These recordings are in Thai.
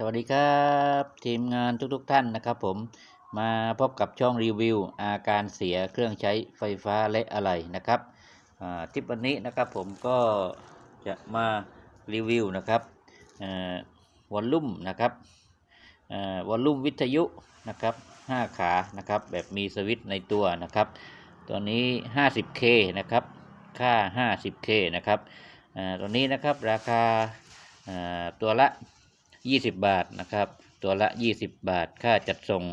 สวัสดีครับทีมงานทุกๆทท่านนะครับผมมาพบกับช่องรีวิว อาการเสียเครื่องใช้ไฟฟ้าและอะไรนะครับทริปวันนี้นะครับผมก็จะมารีวิวนะครับวอลลุ่มนะครับวอลลุ่มวิทยุนะครับ5ขานะครับแบบมีสวิตช์ในตัวนะครับตัวนี้ 50K นะครับค่า 50K นะครับตัวนี้นะครับราคาตัวละ 20 บาทนะครับ ตัวละ 20 บาท ค่าจัดส่ง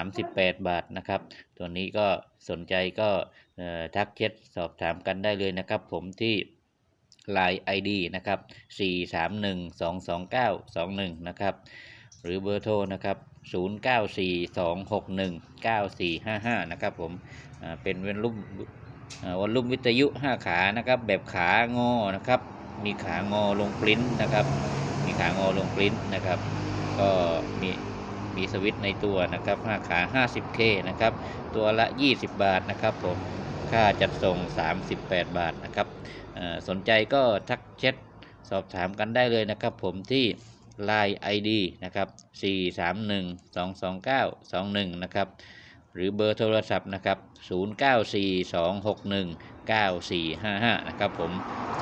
38 บาทนะครับ ตัวนี้ก็สนใจก็ทักเช็ดสอบถามกันได้เลยนะครับ ผมที่ Line ID นะครับ 431-22921 นะครับ หรือเบอร์โทรนะครับ 0942619455 นะครับผมเป็นเวนลุ่มวันลุ่มวิทยุ 5 ขานะครับ แบบขางอนะครับ มีขางอลงปริ้นนะครับ ขางอลงปริ้นนะครับ ก็มีมีสวิตในตัวนะครับ5ขา 50K นะครับ ตัวละ 20 บาทนะครับผม ค่าจัดส่ง 38 บาทนะครับ สนใจก็ทักแชทสอบถามกันได้เลยนะครับ ผมที่ Line ID นะครับ 431-22921 นะครับ หรือเบอร์โทรศัพท์นะครับ 0942619455 นะครับผม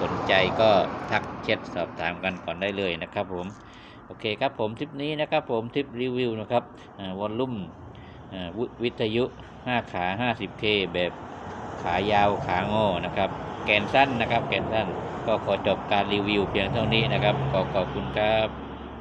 สนใจก็ทักแชทสอบถามกันก่อนได้เลยนะครับผม โอเคครับผมทริปนี้นะครับผมทริปรีวิวนะครับวอลลุ่มวิทยุ 5 ขา 50K แบบขายาวขางอนะครับ แกนสั้นนะครับ แกนสั้นก็ขอจบการรีวิวเพียงเท่านี้นะครับ ขอขอบคุณครับ